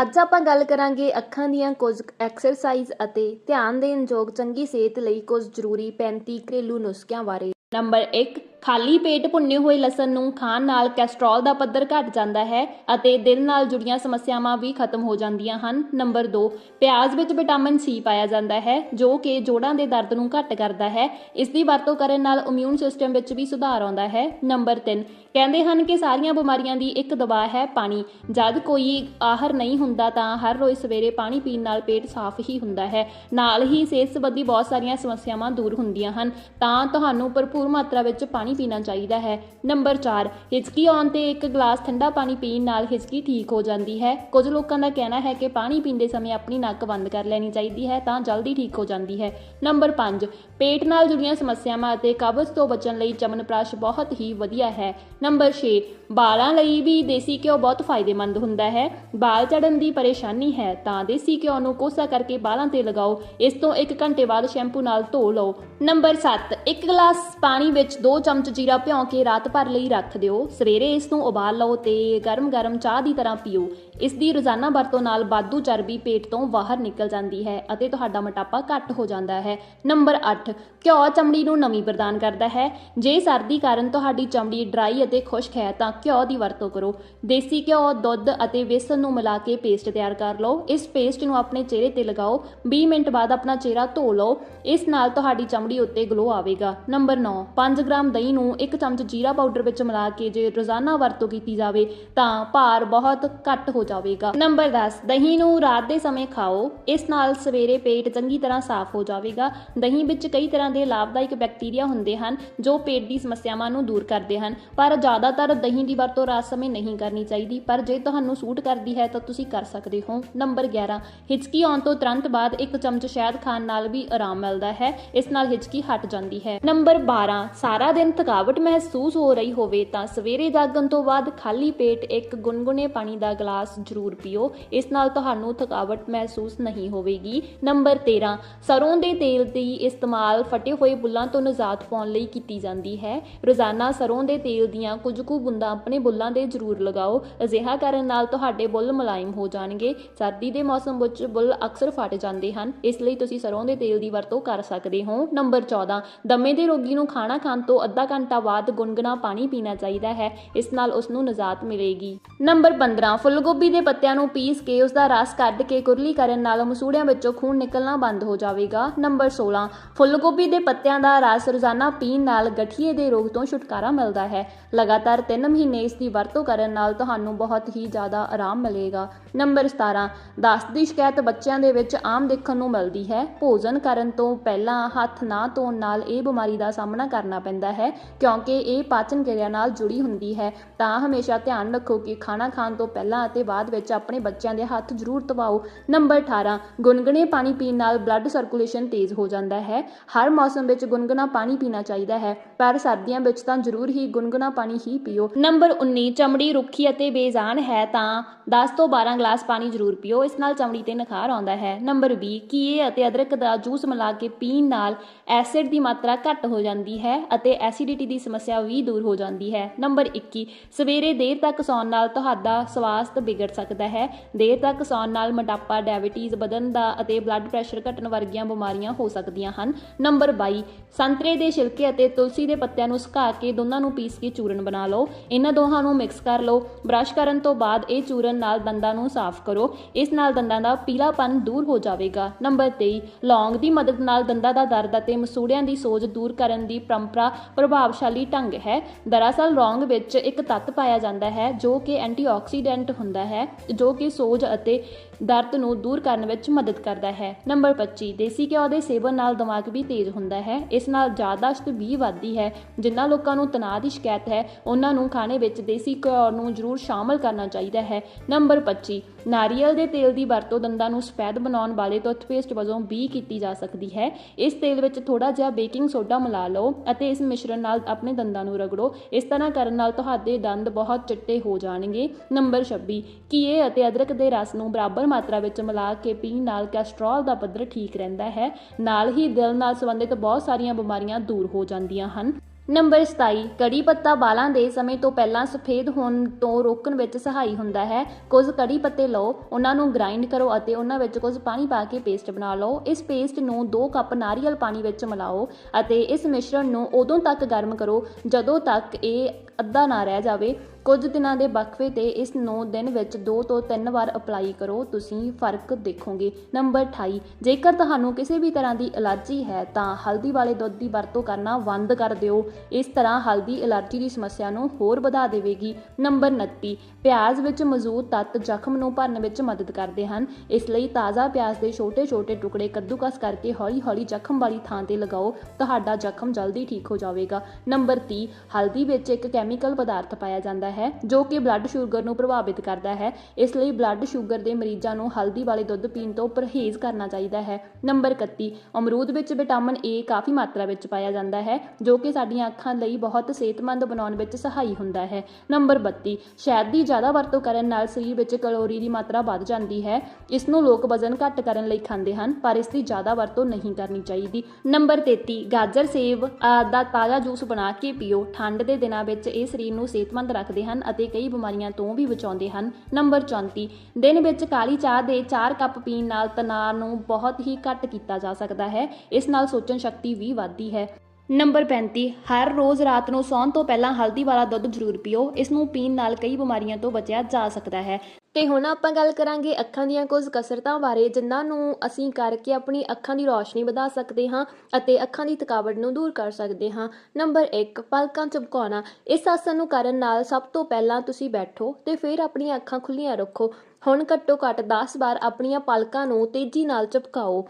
ਅੱਜ ਆਪਾਂ ਗੱਲ ਕਰਾਂਗੇ ਅੱਖਾਂ ਦੀਆਂ ਕੁਝ ਐਕਸਰਸਾਈਜ਼ ਅਤੇ ਧਿਆਨ ਦੇਣ ਯੋਗ ਚੰਗੀ ਸਿਹਤ ਲਈ ਕੁਝ ਜ਼ਰੂਰੀ 35 ਘਰੇਲੂ ਨੁਸਖਿਆਂ ਬਾਰੇ। ਨੰਬਰ 1 ਖਾਲੀ ਪੇਟ ਭੁੰਨੇ ਹੋਏ ਲਸਣ ਨੂੰ ਖਾਣ ਨਾਲ ਕੋਲੇਸਟ੍ਰੋਲ ਦਾ ਪੱਧਰ ਘਟ ਜਾਂਦਾ ਹੈ ਅਤੇ ਦਿਲ ਨਾਲ ਜੁੜੀਆਂ ਸਮੱਸਿਆਵਾਂ ਵੀ ਖਤਮ ਹੋ ਜਾਂਦੀਆਂ ਹਨ। ਨੰਬਰ 2 ਪਿਆਜ਼ ਵਿੱਚ ਵਿਟਾਮਿਨ ਸੀ ਪਾਇਆ ਜਾਂਦਾ ਹੈ, ਜੋ ਕਿ ਜੋੜਾਂ ਦੇ ਦਰਦ ਨੂੰ ਘਟ ਕਰਦਾ ਹੈ। ਇਸ ਦੀ ਵਰਤੋਂ ਕਰਨ ਨਾਲ ਇਮਿਊਨ ਸਿਸਟਮ ਵਿੱਚ ਵੀ ਸੁਧਾਰ ਆਉਂਦਾ ਹੈ। ਨੰਬਰ 3 ਕਹਿੰਦੇ ਹਨ ਕਿ ਸਾਰੀਆਂ ਬਿਮਾਰੀਆਂ ਦੀ ਇੱਕ ਦਵਾ ਹੈ ਪਾਣੀ। ਜਦ ਕੋਈ ਆਹਰ ਨਹੀਂ ਹੁੰਦਾ ਤਾਂ ਹਰ ਰੋਜ਼ ਸਵੇਰੇ ਪਾਣੀ ਪੀਣ ਨਾਲ ਪੇਟ ਸਾਫ਼ ਹੀ ਹੁੰਦਾ ਹੈ। ਨਾਲ ਹੀ ਸਿਹਤ ਸੰਬੰਧੀ ਬਹੁਤ ਸਾਰੀਆਂ ਸਮੱਸਿਆਵਾਂ ਦੂਰ ਹੁੰਦੀਆਂ ਹਨ। ਤਾਂ ਤੁਹਾਨੂੰ ਭਰਪੂਰ ਮਾਤਰਾ ਵਿੱਚ ਪਾਣੀ ਪੀਣਾ ਚਾਹੀਦਾ ਹੈ। ਨੰਬਰ 4 ਹਿਚਕੀ ਆਉਣ ਤੇ ਇੱਕ ਗਲਾਸ ਠੰਡਾ ਪਾਣੀ ਪੀਣ ਨਾਲ ਹਿਚਕੀ ਠੀਕ ਹੋ ਜਾਂਦੀ ਹੈ। ਕੁਝ ਲੋਕਾਂ ਦਾ ਕਹਿਣਾ ਹੈ ਕਿ ਪਾਣੀ ਪੀਂਦੇ ਸਮੇਂ ਆਪਣੀ ਨੱਕ ਬੰਦ ਕਰ ਲੈਣੀ ਚਾਹੀਦੀ ਹੈ ਤਾਂ ਜਲਦੀ ਠੀਕ ਹੋ ਜਾਂਦੀ ਹੈ। ਨੰਬਰ 5 ਪੇਟ ਨਾਲ ਜੁੜੀਆਂ ਸਮੱਸਿਆਵਾਂ ਅਤੇ ਕਬਜ਼ ਤੋਂ ਬਚਣ ਲਈ ਚਮਨਪ੍ਰਾਸ਼ ਬਹੁਤ ਹੀ ਵਧੀਆ ਹੈ। ਨੰਬਰ 6 ਬਾਲਾਂ ਲਈ ਵੀ ਦੇਸੀ ਘਿਓ ਬਹੁਤ ਫਾਇਦੇਮੰਦ ਹੁੰਦਾ ਹੈ। ਬਾਲ ਝੜਨ ਦੀ ਪਰੇਸ਼ਾਨੀ ਹੈ ਤਾਂ ਦੇਸੀ ਘਿਓ ਨੂੰ ਕੋਸਾ ਕਰਕੇ ਬਾਲਾਂ ਤੇ ਲਗਾਓ। ਇਸ ਤੋਂ 1 ਘੰਟੇ ਬਾਅਦ ਸ਼ੈਂਪੂ ਨਾਲ ਧੋ ਲਓ। ਨੰਬਰ 7 ਇੱਕ ਗਲਾਸ ਪਾਣੀ ਵਿੱਚ 2 ਚਮਚ ਜੀਰਾ ਭਿਉਂ ਕੇ ਰਾਤ ਭਰ ਲਈ ਰੱਖ ਦਿਓ। ਸਵੇਰੇ ਇਸ ਨੂੰ ਉਬਾਲ ਲਓ ਤੇ ਗਰਮ-ਗਰਮ ਚਾਹ ਦੀ ਤਰ੍ਹਾਂ ਪੀਓ। ਇਸ ਦੀ ਰੋਜ਼ਾਨਾ ਵਰਤੋਂ ਨਾਲ ਬਾਦੂ ਚਰਬੀ ਪੇਟ ਤੋਂ ਬਾਹਰ ਨਿਕਲ ਜਾਂਦੀ ਹੈ ਅਤੇ ਤੁਹਾਡਾ ਮੋਟਾਪਾ ਘੱਟ ਹੋ ਜਾਂਦਾ ਹੈ। ਨੰਬਰ 8 ਘਿਓ ਚਮੜੀ ਨੂੰ ਨਮੀ ਪ੍ਰਦਾਨ ਕਰਦਾ ਹੈ। ਜੇ ਸਰਦੀ ਕਾਰਨ ਤੁਹਾਡੀ ਚਮੜੀ ਡਰਾਈ ਅਤੇ ਖੁਸ਼ਕ ਹੈ ਤਾਂ ਘਿਓ ਦੀ ਵਰਤੋਂ ਕਰੋ। ਦੇਸੀ ਘਿਓ, ਦੁੱਧ ਅਤੇ ਬੇਸਨ ਨੂੰ ਮਿਲਾ ਕੇ ਪੇਸਟ ਤਿਆਰ ਕਰ ਲਓ। ਇਸ ਪੇਸਟ ਨੂੰ ਆਪਣੇ ਚਿਹਰੇ ਤੇ ਲਗਾਓ। 20 ਮਿੰਟ ਬਾਅਦ ਆਪਣਾ ਚਿਹਰਾ ਧੋ ਲਓ। ਇਸ ਨਾਲ ਤੁਹਾਡੀ ਚਮੜੀ ਉੱਤੇ ਗਲੋ ਆਵੇਗਾ। ਨੰਬਰ 9 5 ਗ੍ਰਾਮ ਦਹੀਂ ਨੂੰ 1 ਚਮਚ ਜੀਰਾ ਪਾਊਡਰ ਵਿੱਚ ਮਿਲਾ ਕੇ ਜੇ ਰੋਜ਼ਾਨਾ ਵਰਤੋਂ ਕੀਤੀ ਜਾਵੇ, ਤਾਂ ਭਾਰ ਬਹੁਤ ਘੱਟ ਹੋ ਜਾਵੇਗਾ। ਨੰਬਰ 10 ਦਹੀਂ ਨੂੰ ਰਾਤ ਦੇ ਸਮੇਂ ਖਾਓ। ਇਸ ਨਾਲ ਸਵੇਰੇ ਪੇਟ ਚੰਗੀ ਤਰ੍ਹਾਂ ਸਾਫ਼ ਹੋ ਜਾਵੇਗਾ। ਦਹੀਂ ਵਿੱਚ ਕਈ ਤਰ੍ਹਾਂ ਦੇ ਲਾਭਦਾਇਕ ਬੈਕਟੀਰੀਆ ਹੁੰਦੇ ਹਨ, ਜੋ ਪੇਟ ਦੀ ਸਮੱਸਿਆਵਾਂ ਨੂੰ ਦੂਰ ਕਰਦੇ ਹਨ, ਪਰ ਜ਼ਿਆਦਾਤਰ ਦਹੀਂ ਦੀ ਵਰਤੋਂ ਰਾਤ ਸਮੇਂ ਨਹੀਂ ਕਰਨੀ ਚਾਹੀਦੀ, ਪਰ ਜੇ ਤੁਹਾਨੂੰ ਸੂਟ ਕਰਦੀ ਹੈ ਤਾਂ ਤੁਸੀਂ ਕਰ ਸਕਦੇ ਹੋ। ਨੰਬਰ 11 ਹਿਚਕੀ ਆਉਣ ਤੋਂ ਤੁਰੰਤ ਬਾਅਦ ਇੱਕ ਚਮਚ ਸ਼ਹਿਦ ਖਾਣ ਨਾਲ ਵੀ ਆਰਾਮ ਮਿਲਦਾ ਹੈ, ਇਸ ਨਾਲ ਹਿਚਕੀ ਹਟ ਜਾਂਦੀ ਹੈ। ਨੰਬਰ 12 ਸਾਰਾ ਦਿਨ ਥਕਾਵਟ ਮਹਿਸੂਸ ਹੋ ਰਹੀ ਹੋਵੇ ਤਾਂ ਸਵੇਰੇ ਜਾਗਣ ਤੋਂ ਬਾਅਦ ਖਾਲੀ ਪੇਟ ਇੱਕ ਗੁਨਗੁਨੇ ਪਾਣੀ ਦਾ ਗਲਾਸ ਜ਼ਰੂਰ ਪੀਓ, ਇਸ ਨਾਲ ਤੁਹਾਨੂੰ ਥਕਾਵਟ ਮਹਿਸੂਸ ਨਹੀਂ ਹੋਵੇਗੀ। ਨੰਬਰ 13 ਸਰੋਂ ਦੇ ਤੇਲ ਦੀ ਇਸਤੇਮਾਲ ਫਟੇ ਹੋਏ ਬੁੱਲਾਂ ਤੋਂ ਨਿਜਾਤ ਪਾਉਣ ਲਈ ਕੀਤੀ ਜਾਂਦੀ ਹੈ। ਰੋਜ਼ਾਨਾ ਸਰੋਂ ਦੇ ਤੇਲ ਦੀਆਂ ਕੁਝ ਕੁ ਬੁੰਦਾਂ ਆਪਣੇ ਬੁੱਲਾਂ ਦੇ ਜ਼ਰੂਰ ਲਗਾਓ। ਅਜਿਹਾ ਕਰਨ ਨਾਲ ਤੁਹਾਡੇ ਬੁੱਲ ਮੁਲਾਇਮ ਹੋ ਜਾਣਗੇ। ਸਰਦੀ ਦੇ ਮੌਸਮ ਵਿੱਚ ਬੁੱਲ ਅਕਸਰ ਫਟ ਜਾਂਦੇ ਹਨ। ਇਸ ਲਈ ਤੁਸੀਂ ਸਰੋਂ ਦੇ ਤੇਲ ਦੀ ਵਰਤੋਂ ਕਰ ਸਕਦੇ ਹੋ। ਨੰਬਰ 14 ਦਮੇ ਦੇ ਰੋਗੀ ਨੂੰ ਖਾਣਾ ਖਾਣ ਤੋਂ ਅੱਧਾ ਘੰਟਾ ਬਾਅਦ ਗੁਨਗੁਣਾ ਪਾਣੀ ਪੀਣਾ ਚਾਹੀਦਾ ਹੈ। ਇਸ ਨਾਲ ਉਸ ਨੂੰ ਨਿਜਾਤ ਮਿਲੇਗੀ। ਨੰਬਰ 15 ਫੁੱਲ ਗੋਭੀ ਦੇ ਪੱਤਿਆਂ ਨੂੰ ਪੀਸ ਕੇ ਉਸ ਦਾ ਰਸ ਕੱਢ ਕੇ ਕੁਰਲੀ ਕਰਨ ਨਾਲ ਮਸੂੜਿਆਂ ਵਿੱਚੋਂ ਖੂਨ ਨਿਕਲਣਾ ਬੰਦ ਹੋ ਜਾਵੇਗਾ। ਨੰਬਰ 16 ਫੁੱਲ ਗੋਭੀ ਦੇ ਪੱਤਿਆਂ ਦਾ ਰਸ ਰੋਜ਼ਾਨਾ ਪੀਣ ਨਾਲ ਗਠੀਏ ਦੇ ਰੋਗ ਤੋਂ ਛੁਟਕਾਰਾ ਮਿਲਦਾ ਹੈ। ਲਗਾਤਾਰ 3 ਮਹੀਨੇ ਇਸ ਦੀ ਵਰਤੋਂ ਕਰਨ ਨਾਲ ਤੁਹਾਨੂੰ ਬਹੁਤ ਹੀ ਜ਼ਿਆਦਾ ਆਰਾਮ ਮਿਲੇਗਾ। ਨੰਬਰ 17 ਦਸਤ ਦੀ ਸ਼ਿਕਾਇਤ ਬੱਚਿਆਂ ਦੇ ਵਿੱਚ ਆਮ ਦੇਖਣ ਨੂੰ ਮਿਲਦੀ ਹੈ। ਭੋਜਨ ਕਰਨ ਤੋਂ ਪਹਿਲਾਂ ਹੱਥ ਨਾ ਧੋਣ ਨਾਲ ਇਹ ਬਿਮਾਰੀ ਦਾ ਸਾਹਮਣਾ ਕਰਨਾ ਪੈਂਦਾ ਹੈ, ਕਿਉਂਕਿ ਇਹ ਪਾਚਨ ਕਿਰਿਆ ਨਾਲ ਜੁੜੀ ਹੁੰਦੀ ਹੈ। ਤਾਂ ਹਮੇਸ਼ਾ ਧਿਆਨ ਰੱਖੋ ਕਿ ਖਾਣਾ ਖਾਣ ਤੋਂ ਪਹਿਲਾਂ ਅਤੇ ਬਾਅਦ ਵਿੱਚ ਆਪਣੇ ਬੱਚਿਆਂ ਦੇ ਹੱਥ ਜ਼ਰੂਰ ਧਵਾਓ। ਨੰਬਰ 18 ਗੁਨਗੁਨੇ ਪਾਣੀ ਪੀਣ ਨਾਲ ਬਲੱਡ ਸਰਕੂਲੇਸ਼ਨ ਤੇਜ਼ ਹੋ ਜਾਂਦਾ ਹੈ। ਹਰ ਮੌਸਮ ਵਿੱਚ ਗੁਨਗੁਨਾ ਪਾਣੀ ਪੀਣਾ ਚਾਹੀਦਾ ਹੈ, ਪਰ ਸਰਦੀਆਂ ਵਿੱਚ ਤਾਂ ਜ਼ਰੂਰ ਹੀ ਗੁਨਗੁਨਾ ਪਾਣੀ ਹੀ ਪੀਓ। ਨੰਬਰ 19 ਚਮੜੀ ਰੁੱਖੀ ਅਤੇ ਬੇਜਾਨ ਹੈ ਤਾਂ 10 ਤੋਂ 12 ਗਲਾਸ ਪਾਣੀ ਜ਼ਰੂਰ ਪੀਓ। ਇਸ ਨਾਲ ਚਮੜੀ ਤੇ ਨਿਖਾਰ ਆਉਂਦਾ ਹੈ। ਨੰਬਰ 20 ਕੀਏ ਅਤੇ ਅਦਰਕ ਦਾ ਜੂਸ ਮਿਲਾ ਕੇ ਪੀਣ ਨਾਲ ਐਸਿਡ ਦੀ ਮਾਤਰਾ ਘੱਟ ਹੋ ਜਾਂਦੀ ਹੈ ਅਤੇ ਐਸਿਡਿਟੀ ਦੀ ਸਮੱਸਿਆ ਵੀ ਦੂਰ ਹੋ ਜਾਂਦੀ ਹੈ। ਨੰਬਰ 21 ਸਵੇਰੇ ਦੇਰ ਤੱਕ ਸੌਣ ਨਾਲ ਤੁਹਾਡਾ ਸਵਾਸਥ ਵਿਗੜ ਸਕਦਾ ਹੈ। ਦੇਰ ਤੱਕ ਸੌਣ ਨਾਲ ਮੋਟਾਪਾ, ਡਾਇਬੀਟੀਜ਼ ਵਧਣ ਦਾ ਅਤੇ ਬਲੱਡ ਪ੍ਰੈਸ਼ਰ ਘਟਣ ਵਰਗੀਆਂ ਬਿਮਾਰੀਆਂ ਹੋ ਸਕਦੀਆਂ ਹਨ। ਨੰਬਰ 22 ਸੰਤਰੇ ਦੇ ਛਿਲਕੇ ਅਤੇ ਤੁਲਸੀ ਦੇ ਪੱਤਿਆਂ ਨੂੰ ਸੁਕਾ ਕੇ ਦੋਨਾਂ ਨੂੰ ਪੀਸ ਕੇ ਚੂਰਨ ਬਣਾ ਲਓ। ਇਹਨਾਂ ਦੋਹਾਂ ਨੂੰ ਮਿਕਸ ਕਰ ਲਓ। ਬ੍ਰਸ਼ ਕਰਨ ਤੋਂ ਬਾਅਦ ਇਹ ਚੂਰਨ ਨਾਲ ਦੰਦਾਂ ਨੂੰ ਸਾਫ਼ ਕਰੋ। ਇਸ ਨਾਲ ਦੰਦਾਂ ਦਾ ਪੀਲਾਪਨ ਦੂਰ ਹੋ ਜਾਵੇਗਾ। ਨੰਬਰ 23 ਲੌਂਗ ਦੀ ਮਦਦ ਨਾਲ ਦੰਦਾਂ ਦਾ ਦਰਦ ਅਤੇ ਮਸੂੜਿਆਂ ਦੀ ਸੋਜ ਦੂਰ ਕਰਨ ਦੀ ਪਰੰਪਰਾ ਪ੍ਰਭਾਵਸ਼ਾਲੀ ਢੰਗ ਹੈ। ਦਰਅਸਲ ਲੌਂਗ ਵਿੱਚ ਇੱਕ ਤੱਤ ਪਾਇਆ ਜਾਂਦਾ ਹੈ, ਜੋ ਕਿ ਐਂਟੀਆਕਸੀਡੈਂਟ ਹੁੰਦਾ ਹੈ, ਜੋ ਕਿ ਸੋਜ ਅਤੇ ਦਰਦ ਨੂੰ ਦੂਰ ਕਰਨ ਵਿੱਚ ਮਦਦ ਕਰਦਾ ਹੈ। ਨੰਬਰ 25 ਦੇਸੀ ਘਿਓ ਦੇ ਸੇਵਨ ਨਾਲ ਦਿਮਾਗ ਵੀ ਤੇਜ਼ ਹੁੰਦਾ ਹੈ। ਇਸ ਨਾਲ ਯਾਦਾਸ਼ਤ ਵੀ ਵੱਧਦੀ ਹੈ ਜਿਨ੍ਹਾਂ ਲੋਕਾਂ ਨੂੰ ਤਣਾਅ ਦੀ ਸ਼ਿਕਾਇਤ ਹੈ, ਉਹਨਾਂ ਨੂੰ ਖਾਣੇ ਵਿੱਚ ਦੇਸੀ ਘਿਓ ਨੂੰ ਜ਼ਰੂਰ ਸ਼ਾਮਲ ਕਰਨਾ ਚਾਹੀਦਾ ਹੈ। ਨੰਬਰ 25 ਨਾਰੀਅਲ ਦੇ ਤੇਲ ਦੀ ਵਰਤੋਂ ਦੰਦਾਂ ਨੂੰ ਸਫੈਦ ਬਣਾਉਣ ਵਾਲੇ ਟੁੱਥਪੇਸਟ ਵਜੋਂ ਵੀ ਕੀਤੀ ਜਾ ਸਕਦੀ ਹੈ। ਇਸ ਤੇਲ ਵਿੱਚ ਥੋੜਾ ਜਿਹਾ ਬੇਕਿੰਗ ਸੋਡਾ ਮਿਲਾ ਲਓ ਅਤੇ ਇਸ ਮਿਸ਼ਰਣ ਨਾਲ ਆਪਣੇ ਦੰਦਾਂ ਨੂੰ ਰਗੜੋ। ਇਸ ਤਰ੍ਹਾਂ ਕਰਨ ਨਾਲ ਤੁਹਾਡੇ ਦੰਦ ਬਹੁਤ ਚਿੱਟੇ ਹੋ ਜਾਣਗੇ। ਨੰਬਰ 26 ਕੀਏ ਅਤੇ ਅਦਰਕ ਦੇ ਰਸ ਨੂੰ ਬਰਾਬਰ ਮਾਤਰਾ ਵਿੱਚ ਮਿਲਾ ਕੇ ਪੀਣ ਨਾਲ ਕੋਲੇਸਟ੍ਰੋਲ ਦਾ ਪੱਧਰ ਠੀਕ ਰਹਿੰਦਾ ਹੈ। ਨਾਲ ਹੀ ਦਿਲ ਨਾਲ ਸੰਬੰਧਿਤ ਬਹੁਤ ਸਾਰੀਆਂ ਬਿਮਾਰੀਆਂ ਦੂਰ ਹੋ ਜਾਂਦੀਆਂ ਹਨ। ਨੰਬਰ 27 ਕੜੀ ਪੱਤਾ ਵਾਲਾਂ ਦੇ ਸਮੇਂ ਤੋਂ ਪਹਿਲਾਂ ਸਫੇਦ ਹੋਣ ਤੋਂ ਰੋਕਣ ਵਿੱਚ ਸਹਾਈ ਹੁੰਦਾ ਹੈ। ਕੁਝ ਕੜੀ ਪੱਤੇ ਲਓ, ਉਹਨਾਂ ਨੂੰ ਗ੍ਰਾਈਂਡ ਕਰੋ ਅਤੇ ਉਹਨਾਂ ਵਿੱਚ ਕੁਝ ਪਾਣੀ ਪਾ ਕੇ ਪੇਸਟ ਬਣਾ ਲਓ। ਇਸ ਪੇਸਟ ਨੂੰ 2 ਕੱਪ ਨਾਰੀਅਲ ਪਾਣੀ ਵਿੱਚ ਮਿਲਾਓ ਅਤੇ ਇਸ ਮਿਸ਼ਰਣ ਨੂੰ ਉਦੋਂ ਤੱਕ ਗਰਮ ਕਰੋ ਜਦੋਂ ਤੱਕ ਇਹ ਅੱਧਾ ਨਾ ਰਹਿ ਜਾਵੇ। ਕੁਝ ਦਿਨਾਂ ਦੇ ਵਕਫੇ ਤੇ ਇਸ ਨੂੰ ਦਿਨ ਵਿੱਚ 2 ਤੋਂ 3 ਵਾਰ ਅਪਲਾਈ ਕਰੋ, ਤੁਸੀਂ ਫ਼ਰਕ ਦੇਖੋਗੇ। ਨੰਬਰ 28 ਜੇਕਰ ਤੁਹਾਨੂੰ ਕਿਸੇ ਵੀ ਤਰ੍ਹਾਂ ਦੀ ਐਲਰਜੀ ਹੈ, ਤਾਂ ਹਲਦੀ ਵਾਲੇ ਦੁੱਧ ਦੀ ਵਰਤੋਂ ਕਰਨਾ ਬੰਦ ਕਰ ਦਿਓ। ਇਸ ਤਰ੍ਹਾਂ ਹਲਦੀ ਐਲਰਜੀ ਦੀ ਸਮੱਸਿਆ ਨੂੰ ਹੋਰ ਵਧਾ ਦੇਵੇਗੀ। ਨੰਬਰ 29 ਪਿਆਜ਼ ਵਿੱਚ ਮੌਜੂਦ ਤੱਤ ਜ਼ਖਮ ਨੂੰ ਭਰਨ ਵਿੱਚ ਮਦਦ ਕਰਦੇ ਹਨ। ਇਸ ਲਈ ਤਾਜ਼ਾ ਪਿਆਜ਼ ਦੇ ਛੋਟੇ-ਛੋਟੇ ਟੁਕੜੇ ਕੱਦੂਕਸ ਕਰਕੇ ਹੌਲੀ-ਹੌਲੀ ਜ਼ਖਮ ਵਾਲੀ ਥਾਂ ਤੇ ਲਗਾਓ। ਤੁਹਾਡਾ ਜ਼ਖਮ ਜਲਦੀ ਠੀਕ ਹੋ ਜਾਵੇਗਾ। ਨੰਬਰ 30 ਹਲਦੀ ਵਿੱਚ ਇੱਕ ਕੈਮੀਕਲ ਪਦਾਰਥ ਪਾਇਆ ਜਾਂਦਾ ਹੈ ਹੈ, ਜੋ ਕਿ ਬਲੱਡ ਸ਼ੂਗਰ ਨੂੰ ਪ੍ਰਭਾਵਿਤ ਕਰਦਾ ਹੈ। ਇਸ ਲਈ ਬਲੱਡ ਸ਼ੂਗਰ ਦੇ ਮਰੀਜ਼ਾਂ ਨੂੰ ਹਲਦੀ ਵਾਲੇ ਦੁੱਧ ਪੀਣ ਤੋਂ ਪਰਹੇਜ਼ ਕਰਨਾ ਚਾਹੀਦਾ ਹੈ। ਨੰਬਰ 31 ਅਮਰੂਦ ਵਿੱਚ ਵਿਟਾਮਿਨ ਏ ਕਾਫੀ ਮਾਤਰਾ ਵਿੱਚ ਪਾਇਆ ਜਾਂਦਾ ਹੈ, ਜੋ ਕਿ ਸਾਡੀਆਂ ਅੱਖਾਂ ਲਈ ਬਹੁਤ ਸਿਹਤਮੰਦ ਬਣਾਉਣ ਵਿੱਚ ਸਹਾਈ ਹੁੰਦਾ ਹੈ। ਨੰਬਰ 32 ਸ਼ਹਿਦ ਦੀ ਜ਼ਿਆਦਾ ਵਰਤੋਂ ਕਰਨ ਨਾਲ ਸਰੀਰ ਵਿੱਚ ਕੈਲੋਰੀ ਦੀ ਮਾਤਰਾ ਵੱਧ ਜਾਂਦੀ ਹੈ। ਇਸ ਨੂੰ ਲੋਕ ਵਜ਼ਨ ਘੱਟ ਕਰਨ ਲਈ ਖਾਂਦੇ ਹਨ, ਪਰ ਇਸ ਦੀ ਜ਼ਿਆਦਾ ਵਰਤੋਂ ਨਹੀਂ ਕਰਨੀ ਚਾਹੀਦੀ। ਨੰਬਰ 33 ਗਾਜਰ ਸੇਬ ਆਦਿ ਦਾ ਤਾਜ਼ਾ ਜੂਸ ਬਣਾ ਕੇ ਪੀਓ। ਠੰਡ ਦੇ ਦਿਨਾਂ ਵਿੱਚ ਇਹ ਸਰੀਰ ਨੂੰ ਸਿਹਤਮੰਦ ਰੱਖਦੇ ਹਨ ਅਤੇ ਕਈ ਬਿਮਾਰੀਆਂ ਤੋਂ ਵੀ ਬਚਾਉਂਦੇ ਹਨ। ਨੰਬਰ 34 ਦਿਨ ਵਿੱਚ ਕਾਲੀ ਚਾਹ ਦੇ 4 ਕੱਪ ਪੀਣ ਨਾਲ ਤਣਾਅ ਨੂੰ ਬਹੁਤ ਹੀ ਘੱਟ ਕੀਤਾ ਜਾ ਸਕਦਾ ਹੈ। ਇਸ ਨਾਲ ਸੋਚਣ ਸ਼ਕਤੀ ਵੀ ਵੱਧਦੀ ਹੈ। ਨੰਬਰ 35 ਹਰ ਰੋਜ਼ ਰਾਤ ਨੂੰ ਸੌਣ ਤੋਂ ਪਹਿਲਾਂ ਹਲਦੀ ਵਾਲਾ ਦੁੱਧ ਜ਼ਰੂਰ ਪੀਓ। ਇਸ ਨੂੰ ਪੀਣ ਨਾਲ ਕਈ ਬਿਮਾਰੀਆਂ ਤੋਂ ਬਚਿਆ ਜਾ ਸਕਦਾ ਹੈ। ਤੇ ਹੁਣ ਆਪਾਂ ਗੱਲ ਕਰਾਂਗੇ ਅੱਖਾਂ ਦੀਆਂ ਕੁਝ ਕਸਰਤਾਂ ਬਾਰੇ, ਜਿਨ੍ਹਾਂ ਨੂੰ ਅਸੀਂ ਕਰਕੇ ਆਪਣੀ ਅੱਖਾਂ ਦੀ ਰੌਸ਼ਨੀ ਵਧਾ ਸਕਦੇ ਹਾਂ ਅਤੇ ਅੱਖਾਂ ਦੀ ਥਕਾਵਟ ਨੂੰ ਦੂਰ ਕਰ ਸਕਦੇ ਹਾਂ। ਨੰਬਰ 1 ਪਲਕਾਂ ਝਪਕਾਉਣਾ ਇਸ ਆਸਨ ਨੂੰ ਕਰਨ ਨਾਲ ਸਭ ਤੋਂ ਪਹਿਲਾਂ ਤੁਸੀਂ ਬੈਠੋ ਤੇ ਫਿਰ ਆਪਣੀਆਂ ਅੱਖਾਂ ਖੁੱਲੀਆਂ ਰੱਖੋ। ਹੁਣ ਘੱਟੋ ਘੱਟ 10 ਵਾਰ ਆਪਣੀਆਂ ਪਲਕਾਂ ਨੂੰ ਤੇਜ਼ੀ ਨਾਲ ਝਪਕਾਓ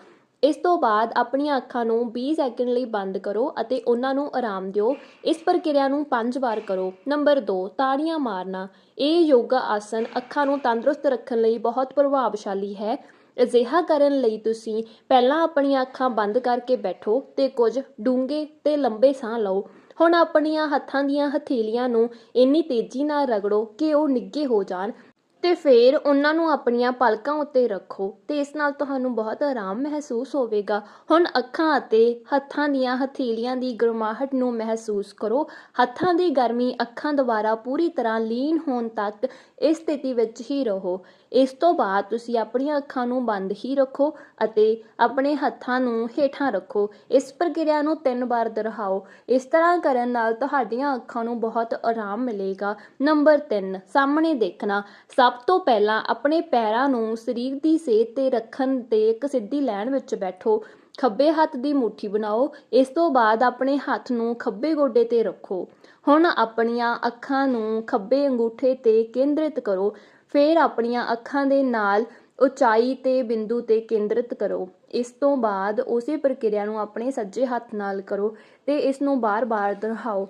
ਇਸ ਤੋਂ ਬਾਅਦ ਆਪਣੀਆਂ ਅੱਖਾਂ ਨੂੰ 20 ਸੈਕਿੰਡ ਲਈ ਬੰਦ ਕਰੋ ਅਤੇ ਉਹਨਾਂ ਨੂੰ ਆਰਾਮ ਦਿਓ। ਇਸ ਪ੍ਰਕਿਰਿਆ ਨੂੰ 5 ਵਾਰ ਕਰੋ। ਨੰਬਰ 2 ਤਾੜੀਆਂ ਮਾਰਨਾ। ਇਹ ਯੋਗਾ ਆਸਨ ਅੱਖਾਂ ਨੂੰ ਤੰਦਰੁਸਤ ਰੱਖਣ ਲਈ ਬਹੁਤ ਪ੍ਰਭਾਵਸ਼ਾਲੀ ਹੈ। ਅਜਿਹਾ ਕਰਨ ਲਈ ਤੁਸੀਂ ਪਹਿਲਾਂ ਆਪਣੀਆਂ ਅੱਖਾਂ ਬੰਦ ਕਰਕੇ ਬੈਠੋ ਤੇ ਕੁਝ ਡੂੰਘੇ ਤੇ ਲੰਬੇ ਸਾਹ ਲਓ। ਹੁਣ ਆਪਣੀਆਂ ਹੱਥਾਂ ਦੀਆਂ ਹਥੇਲੀਆਂ ਨੂੰ ਇੰਨੀ ਤੇਜ਼ੀ ਨਾਲ ਰਗੜੋ ਕਿ ਉਹ ਨਿੱਘੇ ਹੋ ਜਾਣ। ਤੇ ਫਿਰ ਉਹਨਾਂ ਨੂੰ ਆਪਣੀਆਂ ਪਲਕਾਂ ਉੱਤੇ ਰੱਖੋ ਤੇ ਇਸ ਨਾਲ ਤੁਹਾਨੂੰ ਬਹੁਤ ਆਰਾਮ ਮਹਿਸੂਸ ਹੋਵੇਗਾ। ਹੁਣ ਅੱਖਾਂ ਅਤੇ ਹੱਥਾਂ ਦੀਆਂ ਹਥੇਲੀਆਂ ਦੀ ਗਰਮਾਹਟ ਨੂੰ ਮਹਿਸੂਸ ਕਰੋ। ਹੱਥਾਂ ਦੀ ਗਰਮੀ ਅੱਖਾਂ ਦੁਆਰਾ ਪੂਰੀ ਤਰ੍ਹਾਂ ਲੀਨ ਹੋਣ ਤੱਕ ਇਸ ਸਥਿਤੀ ਵਿੱਚ ਹੀ ਰਹੋ। ਇਸ ਤੋਂ ਬਾਅਦ ਤੁਸੀਂ ਆਪਣੀਆਂ ਅੱਖਾਂ ਨੂੰ ਬੰਦ ਹੀ ਰੱਖੋ ਅਤੇ ਆਪਣੇ ਹੱਥਾਂ ਨੂੰ ਹੇਠਾਂ ਰੱਖੋ। ਇਸ ਪ੍ਰਕਿਰਿਆ ਨੂੰ ਤਿੰਨ ਵਾਰ ਦੁਹਰਾਓ। ਇਸ ਤਰ੍ਹਾਂ ਕਰਨ ਨਾਲ ਤੁਹਾਡੀਆਂ ਅੱਖਾਂ ਨੂੰ ਬਹੁਤ ਆਰਾਮ ਮਿਲੇਗਾ। ਨੰਬਰ 3 ਸਾਹਮਣੇ ਦੇਖਣਾ। ਸਭ ਸਭ ਤੋਂ ਪਹਿਲਾਂ ਆਪਣੇ ਪੈਰਾਂ ਨੂੰ ਸਰੀਰ ਦੀ ਸੇਧ ਤੇ ਰੱਖਣ ਤੇ ਇੱਕ ਸਿੱਧੀ ਲਾਈਨ ਵਿੱਚ ਬੈਠੋ। ਖੱਬੇ ਹੱਥ ਦੀ ਮੁੱਠੀ ਬਣਾਓ। ਇਸ ਤੋਂ ਬਾਅਦ ਆਪਣੇ ਹੱਥ ਨੂੰ ਖੱਬੇ ਗੋਡੇ ਤੇ ਰੱਖੋ। ਹੁਣ ਆਪਣੀਆਂ ਅੱਖਾਂ ਨੂੰ ਖੱਬੇ ਅੰਗੂਠੇ ਤੇ ਕੇਂਦਰਿਤ ਕਰੋ। ਫਿਰ ਆਪਣੀਆਂ ਅੱਖਾਂ ਦੇ ਨਾਲ ਉਚਾਈ ਤੇ ਬਿੰਦੂ ਤੇ ਕੇਂਦਰਿਤ ਕਰੋ। ਇਸ ਤੋਂ ਬਾਅਦ ਉਸੇ ਪ੍ਰਕਿਰਿਆ ਨੂੰ ਆਪਣੇ ਸੱਜੇ ਹੱਥ ਨਾਲ ਕਰੋ ਤੇ ਇਸ ਨੂੰ ਬਾਰ-ਬਾਰ ਦੁਹਰਾਓ।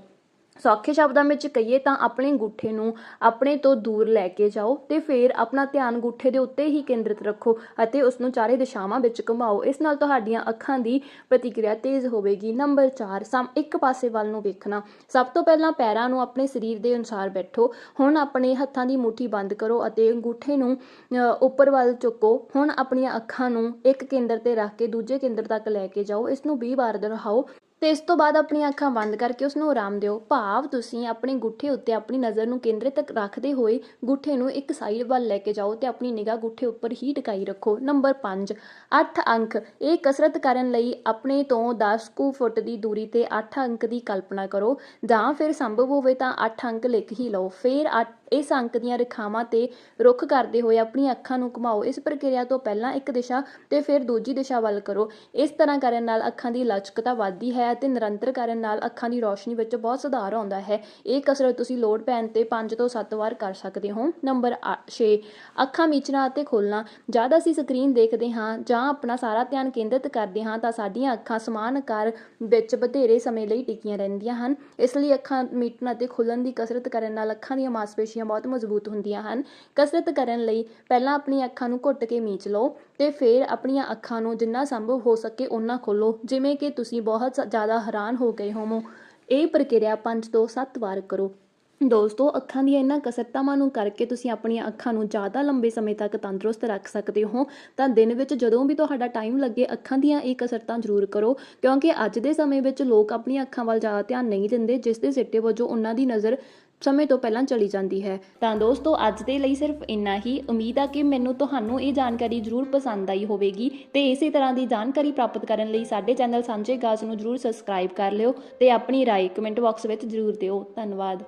ਸੌਖੇ ਸ਼ਬਦਾਂ ਵਿੱਚ ਕਹੀਏ ਤਾਂ ਆਪਣੇ ਅੰਗੂਠੇ ਨੂੰ ਆਪਣੇ ਤੋਂ ਦੂਰ ਲੈ ਕੇ ਜਾਓ ਤੇ ਫਿਰ ਆਪਣਾ ਧਿਆਨ ਅੰਗੂਠੇ ਦੇ ਉੱਤੇ ਹੀ ਕੇਂਦਰਿਤ ਰੱਖੋ ਅਤੇ ਉਸ ਨੂੰ ਚਾਰੇ ਦਿਸ਼ਾਵਾਂ ਵਿੱਚ ਘੁਮਾਓ। ਇਸ ਨਾਲ ਤੁਹਾਡੀਆਂ ਅੱਖਾਂ ਦੀ ਪ੍ਰਤੀਕਿਰਿਆ ਤੇਜ਼ ਹੋਵੇਗੀ। ਨੰਬਰ 4 ਸਮ ਇੱਕ ਪਾਸੇ ਵੱਲ ਨੂੰ ਵੇਖਣਾ। ਸਭ ਤੋਂ ਪਹਿਲਾਂ ਪੈਰਾਂ ਨੂੰ ਆਪਣੇ ਸਰੀਰ ਦੇ ਅਨੁਸਾਰ ਬੈਠੋ। ਹੁਣ ਆਪਣੇ ਹੱਥਾਂ ਦੀ ਮੁੱਠੀ ਬੰਦ ਕਰੋ ਅਤੇ ਅੰਗੂਠੇ ਨੂੰ ਅ, ਉੱਪਰ ਵੱਲ ਚੁੱਕੋ। ਹੁਣ ਆਪਣੀਆਂ ਅੱਖਾਂ ਨੂੰ ਇੱਕ ਕੇਂਦਰ ਤੇ ਰੱਖ ਕੇ ਦੂਜੇ ਕੇਂਦਰ ਤੱਕ ਲੈ ਕੇ ਜਾਓ। ਇਸ ਨੂੰ 20 ਵਾਰ ਦੁਹਰਾਓ। ਤੇ ਇਸ ਤੋਂ ਬਾਅਦ ਆਪਣੀਆਂ ਅੱਖਾਂ ਬੰਦ ਕਰਕੇ ਉਸ ਨੂੰ ਆਰਾਮ ਦਿਓ। ਭਾਵ ਤੁਸੀਂ ਆਪਣੇ ਗੁੱਠੇ ਉੱਤੇ ਆਪਣੀ ਨਜ਼ਰ ਨੂੰ ਕੇਂਦਰਿਤ ਰੱਖਦੇ ਹੋਏ ਗੁੱਠੇ ਨੂੰ ਇੱਕ ਸਾਈਡ ਵੱਲ ਲੈ ਕੇ ਜਾਓ ਤੇ ਆਪਣੀ ਨਿਗਾਹ ਗੁੱਠੇ ਉੱਪਰ ਹੀ ਟਿਕਾਈ ਰੱਖੋ। ਨੰਬਰ 5 8 ਅੰਕ। ਇਹ ਕਸਰਤ ਕਰਨ ਲਈ ਆਪਣੇ ਤੋਂ 10 ਕੁ ਫੁੱਟ ਦੀ ਦੂਰੀ ਤੇ 8 ਅੰਕ ਦੀ ਕਲਪਨਾ ਕਰੋ। ਜਾਂ ਫਿਰ ਸੰਭਵ ਹੋਵੇ ਤਾਂ 8 ਅੰਕ ਲਿਖ ਹੀ ਲਓ। ਫਿਰ ਅੱਠ- ਇਸ ਅੰਕ ਦੀਆਂ ਰੇਖਾਵਾਂ ਤੇ ਰੁੱਖ ਕਰਦੇ ਹੋਏ ਆਪਣੀਆਂ ਅੱਖਾਂ ਨੂੰ ਘੁਮਾਓ। ਇਸ ਪ੍ਰਕਿਰਿਆ ਤੋਂ ਪਹਿਲਾਂ ਇੱਕ ਦਿਸ਼ਾ ਤੇ ਫਿਰ ਦੂਜੀ ਦਿਸ਼ਾ ਵੱਲ ਕਰੋ। ਇਸ ਤਰ੍ਹਾਂ ਕਰਨ ਨਾਲ ਅੱਖਾਂ ਦੀ ਲਚਕਤਾ ਵੱਧਦੀ ਹੈ ਅਤੇ ਨਿਰੰਤਰ ਕਰਨ ਨਾਲ ਅੱਖਾਂ ਦੀ ਰੌਸ਼ਨੀ ਵਿੱਚ ਬਹੁਤ ਸੁਧਾਰ ਆਉਂਦਾ ਹੈ। ਇਹ ਕਸਰਤ ਤੁਸੀਂ ਲੋਡ ਪੈਣ ਤੇ 5 ਤੋਂ 7 ਵਾਰ ਕਰ ਸਕਦੇ ਹੋ। ਨੰਬਰ 6 ਅੱਖਾਂ ਮੀਚਣਾ ਅਤੇ ਖੋਲਣਾ ਜਦ ਅਸੀਂ ਸਕਰੀਨ ਦੇਖਦੇ ਹਾਂ ਜਾਂ ਆਪਣਾ ਸਾਰਾ ਧਿਆਨ ਕੇਂਦਰਿਤ ਕਰਦੇ ਹਾਂ ਤਾਂ ਸਾਡੀਆਂ ਅੱਖਾਂ ਸਮਾਨ ਆਕਾਰ ਵਿੱਚ ਵਧੇਰੇ ਸਮੇਂ ਲਈ ਟਿਕੀਆਂ ਰਹਿੰਦੀਆਂ ਹਨ। ਇਸ ਲਈ ਅੱਖਾਂ ਮੀਟਣ ਅਤੇ ਖੁੱਲਣ ਦੀ ਕਸਰਤ ਕਰਨ ਨਾਲ ਅੱਖਾਂ ਦੀਆਂ ਮਾਸਪੇਸ਼ੀਆਂ ਬਹੁਤ ਮਜ਼ਬੂਤ ਹੁੰਦੀਆਂ ਹਨ। ਕਸਰਤ ਕਰਨ ਲਈ ਪਹਿਲਾਂ ਆਪਣੀਆਂ ਅੱਖਾਂ ਨੂੰ ਘੁੱਟ ਕੇ ਮੀਚ ਲਓ ਤੇ ਫਿਰ ਆਪਣੀਆਂ ਅੱਖਾਂ ਨੂੰ ਜਿੰਨਾ ਸੰਭਵ ਹੋ ਸਕੇ ਓਨਾ ਖੋਲੋ ਜਿਵੇਂ ਕਿ ਤੁਸੀਂ ਬਹੁਤ ਜ਼ਿਆਦਾ ਹੈਰਾਨ ਹੋ ਗਏ ਹੋਵੋ। ਇਹ ਪ੍ਰਕਿਰਿਆ 5 ਤੋਂ 7 ਵਾਰ ਕਰੋ। ਦੋਸਤੋ, ਅੱਖਾਂ ਦੀਆਂ ਇਹਨਾਂ ਕਸਰਤਾਂ ਨੂੰ ਕਰਕੇ ਤੁਸੀਂ ਆਪਣੀਆਂ ਅੱਖਾਂ ਨੂੰ ਜ਼ਿਆਦਾ ਲੰਬੇ ਸਮੇਂ ਤੱਕ ਤੰਦਰੁਸਤ ਰੱਖ ਸਕਦੇ ਹੋ। ਤਾਂ ਦਿਨ ਵਿੱਚ ਜਦੋਂ ਵੀ ਤੁਹਾਡਾ ਟਾਈਮ ਲੱਗੇ, ਅੱਖਾਂ ਦੀਆਂ ਇਹ ਕਸਰਤਾਂ ਜ਼ਰੂਰ ਕਰੋ, ਕਿਉਂਕਿ ਅੱਜ ਦੇ ਸਮੇਂ ਵਿੱਚ ਲੋਕ ਆਪਣੀਆਂ ਅੱਖਾਂ ਵੱਲ ਜ਼ਿਆਦਾ ਧਿਆਨ ਨਹੀਂ ਦਿੰਦੇ, ਜਿਸ ਦੇ ਸਿੱਟੇ ਵਜੋਂ ਉਹਨਾਂ ਦੀ ਨਜ਼ਰ ਸਮੇਂ ਤੋਂ ਪਹਿਲਾਂ ਚਲੀ ਜਾਂਦੀ ਹੈ। ਤਾਂ ਦੋਸਤੋ, ਅੱਜ ਦੇ ਲਈ ਸਿਰਫ ਇੰਨਾ ਹੀ। ਉਮੀਦ ਆ ਕਿ ਮੈਨੂੰ ਤੁਹਾਨੂੰ ਇਹ ਜਾਣਕਾਰੀ ਜ਼ਰੂਰ ਪਸੰਦ ਆਈ ਹੋਵੇਗੀ। ਤੇ ਇਸੇ ਤਰ੍ਹਾਂ ਦੀ ਜਾਣਕਾਰੀ ਪ੍ਰਾਪਤ ਕਰਨ ਲਈ ਸਾਡੇ ਚੈਨਲ ਸਾਂਝੇ ਗਾਜ ਨੂੰ ਜ਼ਰੂਰ ਸਬਸਕ੍ਰਾਈਬ ਕਰ ਲਿਓ ਤੇ ਆਪਣੀ ਰਾਏ ਕਮੈਂਟ ਬਾਕਸ ਵਿੱਚ ਜ਼ਰੂਰ ਦਿਓ। ਧੰਨਵਾਦ।